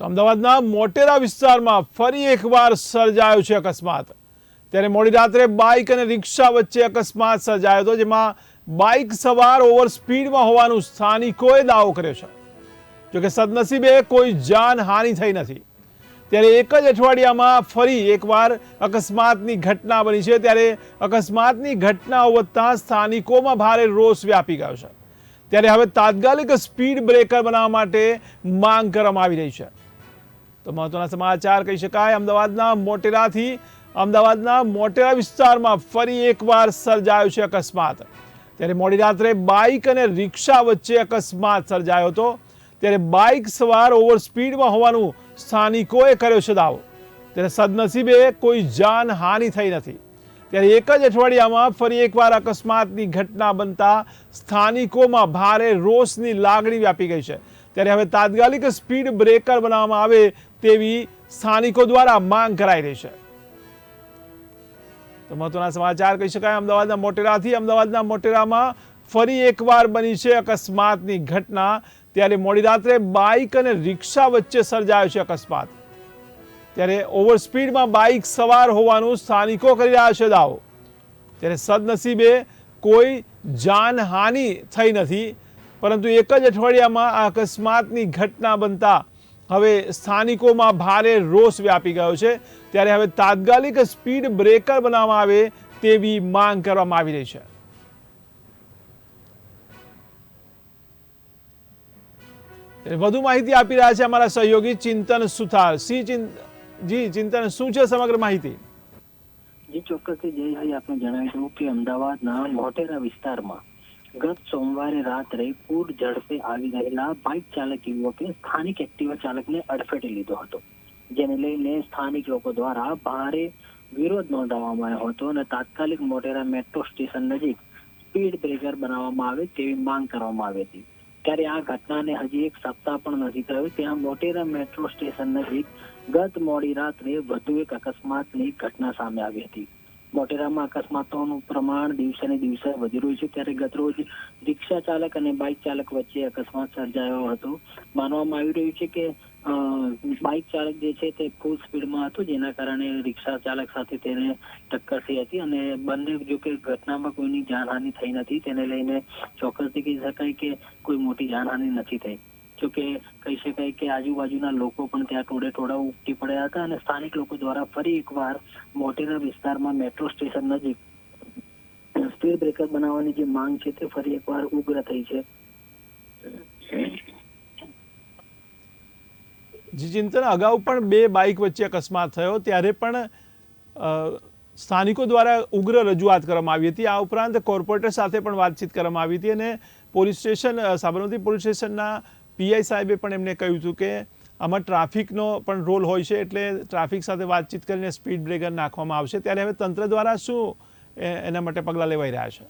તો અમદાવાદના મોટેરા વિસ્તારમાં ફરી એકવાર સર્જાયો છે અકસ્માત. ત્યારે મોડી રાત્રે બાઇક અને રિક્ષા વચ્ચે અકસ્માત સર્જાયો હતો, જેમાં બાઇક સવાર ઓવર સ્પીડમાં હોવાનું સ્થાનિકોએ દાવો કર્યો છે. જોકે સદનસીબે કોઈ જાનહાનિ થઈ નથી. ત્યારે એક જ અઠવાડિયામાં ફરી એકવાર અકસ્માતની ઘટના બની છે. ત્યારે અકસ્માતની ઘટનાઓ વધતા સ્થાનિકોમાં ભારે રોષ વ્યાપી ગયો છે. ત્યારે હવે તાત્કાલિક સ્પીડ બ્રેકર બનાવવા માટે માંગ કરવામાં આવી રહી છે. તો મહત્વના સમાચાર કહી શકાય. અમદાવાદના મોટેરાથી, અમદાવાદના મોટેરા વિસ્તારમાં ફરી એકવાર સર્જાયો છે અકસ્માત. ત્યારે મોડી રાત્રે બાઇક અને રિક્ષા વચ્ચે અકસ્માત સર્જાયો હતો. ત્યારે બાઇક સવાર ઓવર સ્પીડમાં હોવાનું સ્થાનિકોએ કર્યો છે દાવો. ત્યારે સદનસીબે કોઈ જાનહાનિ થઈ નથી. ત્યારે એક જ અઠવાડિયામાં ફરી એકવાર અકસ્માતની ઘટના બનતા સ્થાનિકોમાં ભારે રોષની લાગણી વ્યાપી ગઈ છે. ત્યારે હવે તાત્કાલિક સ્પીડ બ્રેકર બનાવવામાં આવે તેવી સ્થાનિકો દ્વારા માંગ કરાઈ રહી છે. તો મહત્વના સમાચાર કહી શકાય, અમદાવાદના મોટેરાથી અમદાવાદના મોટેરામાં ફરી એકવાર બની છે અકસ્માતની ઘટના. ત્યારે મોડી રાત્રે બાઇક અને રિક્ષા વચ્ચે સર્જાયો છે અકસ્માત. ત્યારે ઓવરસ્પીડમાં બાઇક સવાર હોવાનું સ્થાનિકો કરી રહ્યા છે દાવો. ત્યારે સદનસીબે કોઈ જાનહાનિ થઈ નથી, પરંતુ એક જ અઠવાડિયામાં આ અકસ્માતની ઘટના બનતા હવે સ્થાનિકોમાં ભારે રોષ વ્યાપી ગયો છે. ત્યારે હવે તાત્કાલિક સ્પીડ બ્રેકર બનાવવામાં આવે તેવી માંગ કરવામાં આવી રહી છે. વધુ માહિતી આપી રહ્યા છે અમારા સહયોગી ચિંતન સુથાર. સી જી, ચિંતન, શું છે સમગ્ર માહિતી? જી ચોક્કસ જયભાઈ આપણે જણાવી કે અમદાવાદના મોટેરા વિસ્તારમાં ગત સોમવારે રાત્રે પૂર ઝડપે આવી રહેલા બાઇક ચાલક યુવકે સ્થાનિક એક્ટિવા ચાલકને અડફેટે લીધો હતો, જેને લઈને સ્થાનિક લોકો દ્વારા ભારે વિરોધ નોંધાવવામાં આવ્યો હતો અને તાત્કાલિક મોટેરા મેટ્રો સ્ટેશન નજીક સ્પીડ બ્રેકર બનાવવામાં આવે તેવી માંગ કરવામાં આવી હતી. ત્યારે આ ઘટનાને હજી એક સપ્તાહ પણ નથી થયો. ત્યાં મોટેરા મેટ્રો સ્ટેશન નજીક ગત મોડી રાત્રે વધુ એક અકસ્માતની ઘટના સામે આવી હતી. મોટેરામાં અકસ્માતોનું પ્રમાણ દિવસે ને દિવસે વધી રહ્યું છે. ત્યારે ગતરોજ રિક્ષા ચાલક અને બાઇક ચાલક વચ્ચે અકસ્માત સર્જાયો હતો. માનવામાં આવી રહ્યું છે કે બાઇક ચાલક જે છે તે ફૂલ સ્પીડમાં હતો, જેના કારણે રિક્ષા ચાલક સાથે તેને ટક્કર થઈ હતી અને બંને જો કે ઘટનામાં કોઈની જાનહાનિ થઈ નથી. તેને લઈને ચોક્કસથી કહી શકાય કે કોઈ મોટી જાનહાનિ નથી થઈ. જો કે કહી શકાય કે આજુબાજુના લોકો પણ ત્યાં ટોળે ટોળા ઉપટી પડ્યા હતા અને સ્થાનિક લોકો દ્વારા ફરી એકવાર મોટેરા વિસ્તારમાં મેટ્રો સ્ટેશન નજીક સ્પીડ બ્રેકર બનાવવાની જે માંગ છે તે ફરી એકવાર ઉગ્ર થઈ છે. જી અગાઉ પણ બે બાઇક વચ્ચે અકસ્માત થયો, ત્યારે પણ સ્થાનિકો દ્વારા ઉગ્ર રજૂઆત કરવામાં આવી હતી. આ ઉપરાંત કોર્પોરેટર સાથે પણ વાતચીત કરવામાં આવી હતી અને પોલીસ સ્ટેશન સાબરમતી પોલીસ સ્ટેશનના પીઆઈ સાહેબે પણ એમને કહ્યું હતું કે આમાં ટ્રાફિકનો પણ રોલ હોય છે એટલે ટ્રાફિક સાથે વાતચીત કરીને સ્પીડ બ્રેકર નાખવામાં આવશે. ત્યારે હવે તંત્ર દ્વારા શું એના માટે પગલાં લેવાઈ રહ્યા છે?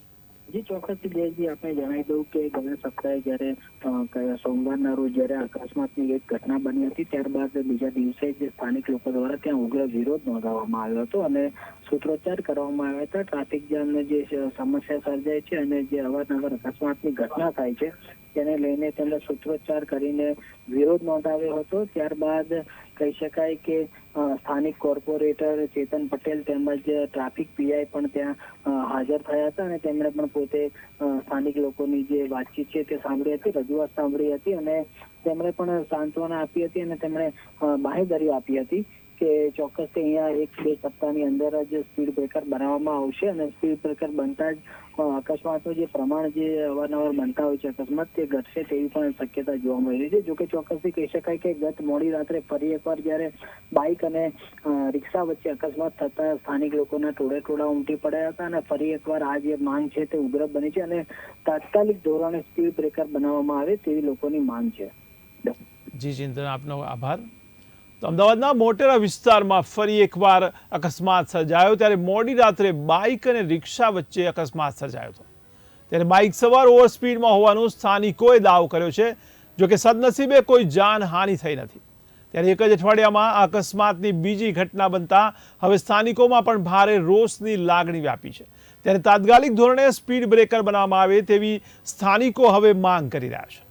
જે ચોક્કસ જયજી આપણે જણાવી દઉં કે ગયા સપ્તાહે જ્યારે સોમવારના રોજ જ્યારે અકસ્માતની એક ઘટના બની હતી, ત્યારબાદ બીજા દિવસે જ સ્થાનિક લોકો દ્વારા ત્યાં ઉગ્ર વિરોધ નોંધાવવામાં આવ્યો હતો અને સૂત્રોચ્ચાર કરવામાં આવ્યા હતા. ટ્રાફિક જામની જે સમસ્યા સર્જાય છે અને જે અવારનવાર અકસ્માતની ઘટના થાય છે તેને લઈને તેમણે સૂત્રોચ્ચાર કરીને વિરોધ નોંધાવ્યો હતો. ત્યારબાદ કહી શકાય કે સ્થાનિક કોર્પોરેટર ચેતન પટેલ તેમજ ટ્રાફિક પીઆઈ પણ ત્યાં હાજર થયા હતા અને તેમણે પણ પોતે સ્થાનિક લોકોની જે વાતચીત છે તે સાંભળી હતી, રજૂઆત સાંભળી હતી અને તેમણે પણ સાંત્વના આપી હતી અને તેમણે બાહેધરી આપી હતી. કે ચોક્કસ અહીંયા એક બે સપ્તાહની અંદર જ સ્પીડ બ્રેકર બનાવવામાં આવશે અને સ્પીડ બ્રેકર બનતા જ અકસ્માતનું જે પ્રમાણ જે અવારનવાર બનતા હોય છે અકસ્માત, તે ઘટશે તેવી પણ શક્યતા જોવા મળી રહી છે. જોકે ચોક્કસથી કહી શકાય કે ગત મોડી રાત્રે ફરી એકવાર જ્યારે બાઇક અને રિક્ષા વચ્ચે અકસ્માત થતા સ્થાનિક લોકોના ટોળે ટોળા ઉમટી પડ્યા હતા અને ફરી એકવાર આ જે માંગ છે તે ઉગ્ર બની છે અને તાત્કાલિક ધોરણે સ્પીડ બ્રેકર બનાવવામાં આવે તેવી લોકોની માંગ છે. જી ચિંતન આપનો આભાર. અમદાવાદના મોટેરા વિસ્તારમાં ફરી એકવાર અકસ્માત સર્જાયો. ત્યારે મોડી રાત્રે બાઇક અને રિક્ષા વચ્ચે અકસ્માત સર્જાયો હતો. ત્યારે બાઇક સવાર ઓવર સ્પીડમાં હોવાનું સ્થાનિકોએ દાવો કર્યો છે જોકે સદનસીબે કોઈ જાનહાનિ થઈ નથી. ત્યારે એક જ અઠવાડિયામાં અકસ્માતની બીજી ઘટના બનતા હવે સ્થાનિકોમાં પણ ભારે રોષની લાગણી વ્યાપી છે. ત્યારે તાત્કાલિક ધોરણે સ્પીડ બ્રેકર બનાવવામાં આવે તેવી સ્થાનિકો હવે માંગ કરી રહ્યા છે.